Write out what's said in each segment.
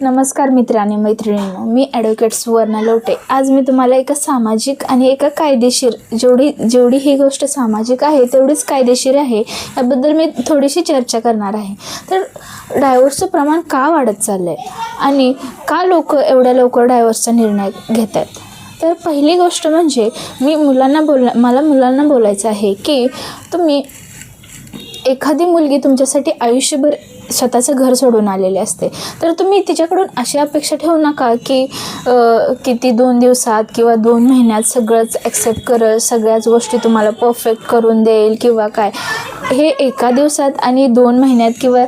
नमस्कार मित्रांनी मैत्रिणींनो मी ॲडव्होकेट सुवर्णा लोटे. आज मी तुम्हाला एका सामाजिक आणि एका कायदेशीर जेवढी जेवढी ही गोष्ट सामाजिक आहे तेवढीच कायदेशीर आहे याबद्दल मी थोडीशी चर्चा करणार आहे. तर डायव्हर्सचं प्रमाण का वाढत चाललं आहे आणि का लोक एवढ्या लवकर डायव्हर्सचा निर्णय घेत आहेत तर पहिली गोष्ट म्हणजे मी मुलांना बोला मला मुलांना बोलायचं आहे की तुम्ही एखादी मुलगी तुमच्यासाठी आयुष्यभर स्वतःचं घर सोडून आलेली असते. तर तुम्ही तिच्याकडून अशी अपेक्षा ठेवू नका की किती दोन दिवसात किंवा दोन महिन्यात सगळंच ॲक्सेप्ट करेल सगळ्याच गोष्टी तुम्हाला परफेक्ट करून देईल किंवा काय. हे एका दिवसात आणि दोन महिन्यात किंवा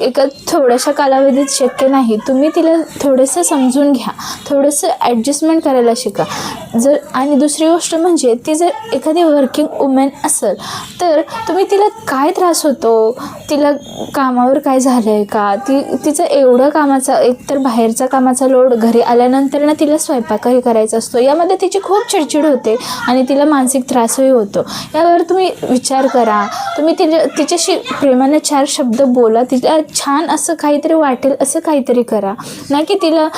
एका थोड्याशा कालावधीत शक्य नाही. तुम्ही तिला थोडंसं समजून घ्या. थोडंसं ॲडजस्टमेंट करायला शिका. जर आणि दुसरी गोष्ट म्हणजे ती जर एखादी वर्किंग वुमेन असेल तर तुम्ही तिला काय त्रास होतो? तिला कामावर काय झालं आहे का? ती तिचं एवढं कामाचा एकतर बाहेरचा कामाचा लोड घरी आल्यानंतर ना तिला स्वयंपाकही करायचा असतो. यामध्ये तिची खूप चिडचिड होते आणि तिला मानसिक त्रासही होतो. यावर तुम्ही विचार करा. तुम्ही तिच्या तिच्याशी प्रेमाने चार शब्द बोला. तिला छान असं काहीतरी वाटेल असं काहीतरी करा. ना की तिला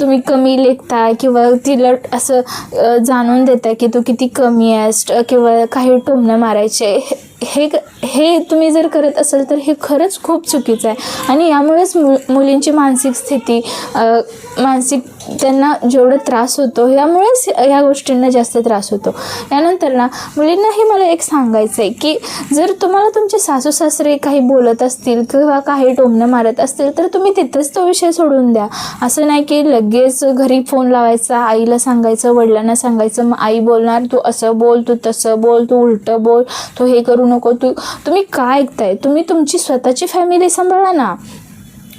तुम्ही कमी लेखता किंवा तिला असं जाणून देता की तू किती कमी आहेस किंवा काही टोमणं मारायचे हे हे तुम्ही जर करत असाल तर हे खरंच खूप चुकीचं आहे आणि यामुळेच मु मुलींची मानसिक स्थिती मानसिक त्यांना जेवढं त्रास होतो यामुळेच या गोष्टींना जास्त त्रास होतो. यानंतर ना मुलींनाही मला एक सांगायचं आहे की जर तुम्हाला तुमचे सासू सासरे काही बोलत असतील किंवा काही टोमणं मारत असतील तर तुम्ही तिथंच तो विषय सोडून द्या. असं नाही की लग लगेच घरी फोन लावायचा आईला सांगायचं वडिलांना सांगायचं मग आई बोलणार तू असं बोल तू तसं बोल तू उलटं बोल तू हे करू नको तू तुम्ही काय ऐकताय? तुम्ही तुमची स्वतःची फॅमिली सांभाळा ना.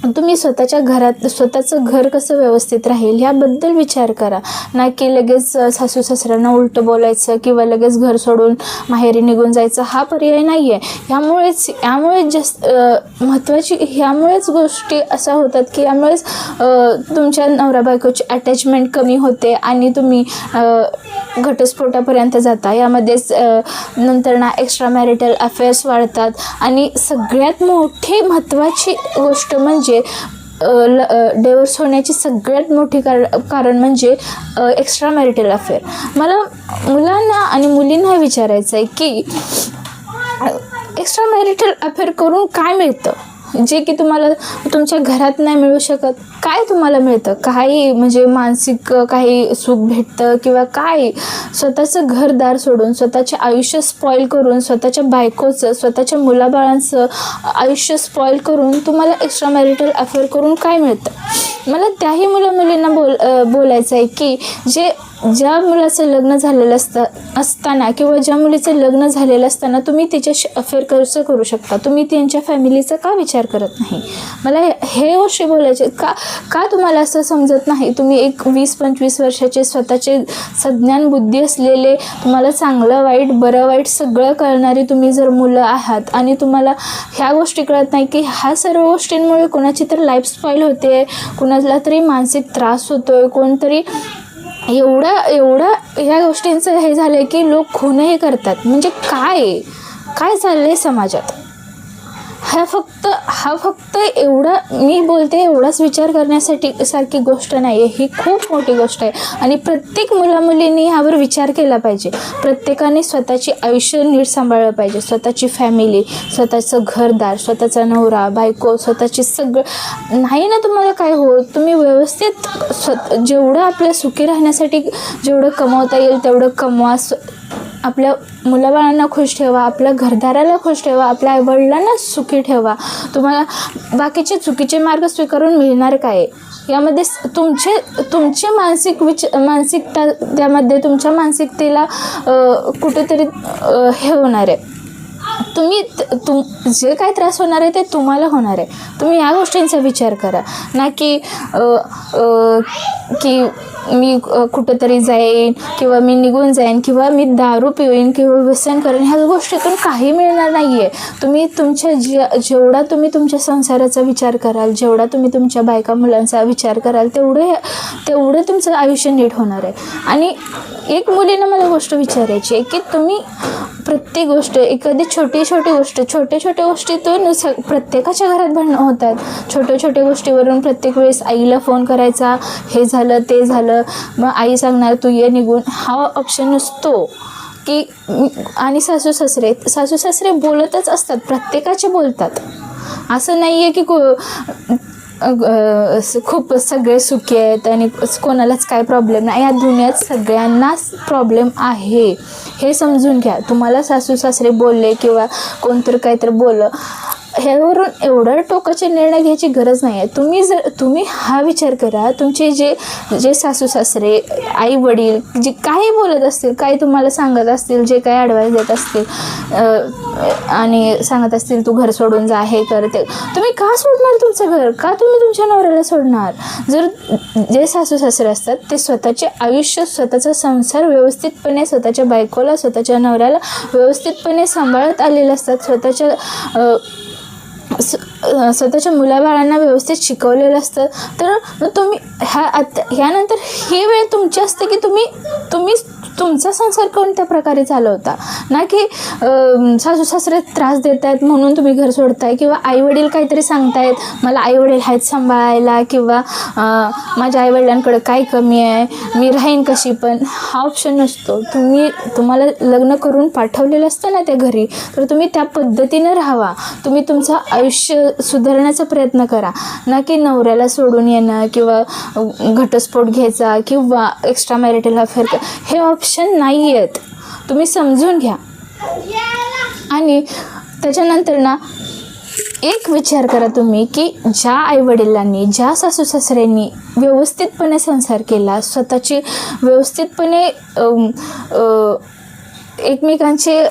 तुम्ही स्वतःच्या घरात स्वतःचं घर कसं व्यवस्थित राहील ह्याबद्दल विचार करा. ना की लगेच सासू सासऱ्यांना उलटं बोलायचं किंवा लगेच घर सोडून माहेरी निघून जायचं हा पर्याय नाही आहे ह्यामुळेच यामुळेच जास्त महत्त्वाची ह्यामुळेच गोष्टी अशा होतात की यामुळेच तुमच्या नवरा बायकोची अटॅचमेंट कमी होते आणि तुम्ही घटस्फोटापर्यंत जाता. यामध्येच नंतर ना एक्स्ट्रा मॅरिटल अफेअर्स वाढतात. आणि सगळ्यात मोठी महत्त्वाची गोष्ट म्हणजे म्हणजे, डेवोर्स होण्याची सगळ्यात मोठी कार कारण म्हणजे एक्स्ट्रा मॅरिटल अफेअर मला मुलांना आणि मुलींना विचारायचं आहे की एक्स्ट्रा मॅरिटल अफेअर करून काय मिळतं? जे की तुम्हाला तुमच्या घरात नाही मिळू शकत. काय तुम्हाला मिळतं? काही म्हणजे मानसिक काही सुख भेटतं किंवा काय? स्वतःचं घरदार सोडून स्वतःचे आयुष्य स्पॉईल करून स्वतःच्या बायकोचं स्वतःच्या मुलाबाळांचं आयुष्य स्पॉईल करून तुम्हाला एक्स्ट्रा मॅरिटल अफेअर करून काय मिळतं? मला त्याही मुलं मुलींना बोल बोलायचं आहे की जे हो. ज्या मुलाचं लग्न झालेलं असतं असताना किंवा ज्या मुलीचं लग्न झालेलं असताना तुम्ही तिच्याशी अफेअर कसं करू शकता. तुम्ही त्यांच्या फॅमिलीचा का विचार करत नाही? मला हे गोष्टी बोलायचे का का तुम्हाला असं समजत नाही? तुम्ही एक वीस पंचवीस वर्षाचे स्वतःचे सज्ञान बुद्धी असलेले तुम्हाला चांगलं वाईट बरं वाईट सगळं कळणारी तुम्ही जर मुलं आहात आणि तुम्हाला ह्या गोष्टी कळत नाही की ह्या सर्व गोष्टींमुळे कोणाची तर लाईफ स्पाईल होते कुणाला तरी मानसिक त्रास होतोय कोणतरी एवढं एवढं ह्या गोष्टींचं हे झालं आहे की लोक खूनही करतात. म्हणजे काय? काय चाललं आहे समाजात? हा फक्त हा फक्त एवढा मी बोलते एवढाच विचार करण्यासाठी सारखी गोष्ट नाही आहे ही खूप मोठी गोष्ट आहे. आणि प्रत्येक मुलामुलींनी ह्यावर विचार केला पाहिजे. प्रत्येकाने स्वतःची आयुष्य नीट सांभाळलं पाहिजे. स्वतःची फॅमिली स्वतःचं घरदार स्वतःचा नवरा बायको स्वतःची सगळं. नाही ना तुम्हाला काय हो तुम्ही व्यवस्थित स्व जेवढं आपल्या सुखी राहण्यासाठी जेवढं कमवता येईल तेवढं कमवा. आपल्या मुलाबाळांना खुश ठेवा आपल्या घरदाराला खुश ठेवा आपल्या आईवडिलांना सुखी ठेवा. तुम्हाला बाकीचे चुकीचे मार्ग स्वीकारून मिळणार काय? यामध्ये तुमचे तुमचे मानसिक विच मानसिकता त्यामध्ये तुमच्या मानसिकतेला कुठेतरी हे होणार आहे. तुम्ही तुम जे काय त्रास होणार आहे ते तुम्हाला होणार आहे. तुम्ही या गोष्टींचा विचार करा. ना की की मी कुठंतरी जाईन किंवा मी निघून जाईन किंवा मी दारू पिवीन किंवा व्यसन करेन ह्या गोष्टीतून काही मिळणार नाही आहे तुम्ही तुमच्या जे जेवढा तुम्ही तुमच्या संसाराचा विचार कराल जेवढा तुम्ही तुमच्या बायका मुलांचा विचार कराल तेवढं तेवढं तुमचं आयुष्य नीट होणार आहे. आणि एक मुलीनं मला गोष्ट विचारायची आहे की तुम्ही प्रत्येक गोष्ट एखादी छोटी छोटी गोष्ट छोट्या छोट्या गोष्टीतून स प्रत्येकाच्या घरात भांडणं होतात. छोट्या छोट्या गोष्टीवरून प्रत्येक वेळेस आईला फोन करायचा हे झालं ते झालं मग आई सांगणार तू ये निघून. हा ऑप्शन नसतो. की आणि सासू सासरे सासू सासरे बोलतच असतात प्रत्येकाचे बोलतात. असं नाही आहे की को खूप सगळे सुखी आहेत आणि कोणालाच काय प्रॉब्लेम नाही. या दुनियात सगळ्यांनाच प्रॉब्लेम आहे. हे समजून घ्या. तुम्हाला सासू सासरे बोलले किंवा कोणतरी काहीतरी बोललं ह्यावरून एवढं टोकाचे निर्णय घ्यायची गरज नाही आहे तुम्ही जर तुम्ही हा विचार करा तुमचे जे जे सासू सासरे आई वडील जे काही बोलत असतील काही तुम्हाला सांगत असतील जे काही ॲडवाईस देत असतील आणि सांगत असतील तू घर सोडून जा हे कर ते तुम्ही का सोडणार तुमचं घर? का तुम्ही तुमच्या नवऱ्याला सोडणार? जर जे सासू सासरे असतात ते स्वतःचे आयुष्य स्वतःचा संसार व्यवस्थितपणे स्वतःच्या बायकोला स्वतःच्या नवऱ्याला व्यवस्थितपणे सांभाळत आलेले असतात. स्वतःच्या स- स्वतःच्या मुलाबाळांना व्यवस्थित शिकवलेलं असतं. तर मग तुम्ही ह्या आता ह्यानंतर ही वेळ तुमची असते की तुम्ही तुम्ही तुमचा संसार कोणत्या प्रकारे चालवता? ना की सासू सासरे त्रास देत आहेत म्हणून तुम्ही घर सोडताय किंवा आईवडील काहीतरी सांगतायत मला आईवडील आहेत सांभाळायला किंवा माझ्या आईवडिलांकडे काय कमी आहे? मी राहीन कशी? पण हा ऑप्शन नसतो. तुम्ही तुम्हाला लग्न करून पाठवलेलं असतं ना त्या घरी तर तुम्ही त्या पद्धतीनं राहावा. तुम्ही तुमचं आयुष्य सुधारण्याचा प्रयत्न करा. ना की नवऱ्याला सोडून येणं किंवा घटस्फोट घ्यायचा किंवा एक्स्ट्रा मॅरिटल अफेअर हे ऑप्शन नाही आहेत तुम्ही समजून घ्या. आणि त्याच्यानंतर ना एक विचार करा तुम्ही की ज्या आईवडिलांनी ज्या सासू सासऱ्यांनी व्यवस्थितपणे संसार केला स्वतःची व्यवस्थितपणे एकमेकांचे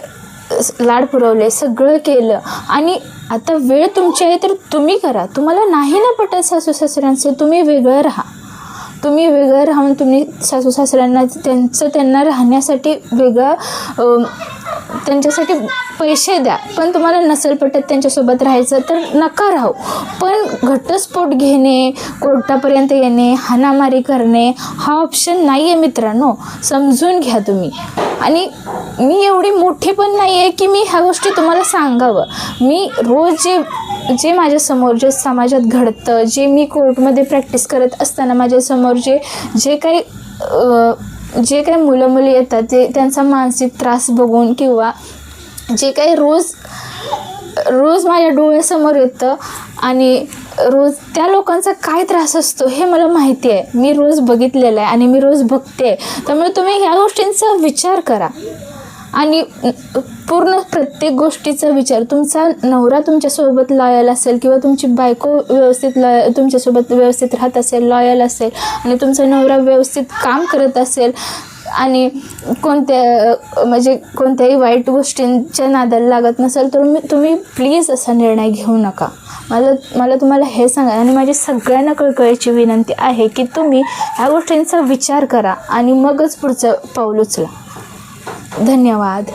लाड पुरवले सगळं केलं आणि आता वेळ तुमची आहे तर तुम्ही करा. तुम्हाला नाही ना पटत सासू सासऱ्यांचं तुम्ही वेगळं राहा. तुम्ही वेगळं राहून तुम्ही सासू सासऱ्यांना त्यांचं त्यांना राहण्यासाठी वेगळं त्यांच्यासाठी पैसे द्या. पण तुम्हाला नसेल पटत त्यांच्यासोबत राहायचं तर नका राहू. पण घटस्फोट घेणे कोर्टापर्यंत येणे हाणामारी करणे हा ऑप्शन नाही आहे मित्रांनो. समजून घ्या तुम्ही. आणि मी एवढी मोठी पण नाही आहे की मी ह्या गोष्टी तुम्हाला सांगावं. मी रोज जे जे माझ्यासमोर जे समाजात घडतं जे मी कोर्टमध्ये प्रॅक्टिस करत असताना माझ्यासमोर जे जे काही जे काही मुलं मुली येतात ते त्यांचा मानसिक त्रास बघून किंवा जे काही रोज रोज माझ्या डोळ्यासमोर येतं आणि रोज त्या लोकांचा काय त्रास असतो हे मला माहिती आहे. मी रोज बघितलेलं आहे आणि मी रोज बघते त्यामुळे तुम्ही ह्या गोष्टींचा विचार करा. आणि पूर्ण प्रत्येक गोष्टीचा विचार तुमचा नवरा तुमच्यासोबत लॉयल असेल किंवा तुमची बायको व्यवस्थित लॉय तुमच्यासोबत व्यवस्थित राहत असेल लॉयल असेल आणि तुमचा नवरा व्यवस्थित काम करत असेल आणि कोणत्या म्हणजे कोणत्याही वाईट गोष्टींच्या नादाला लागत नसेल तर मी तुम्ही प्लीज असा निर्णय घेऊ नका. मला मला तुम्हाला हे सांगा आणि माझी सगळ्यांना कळकळीची विनंती आहे की तुम्ही ह्या गोष्टींचा विचार करा आणि मगच पुढचं पाऊल उचला. धन्यवाद.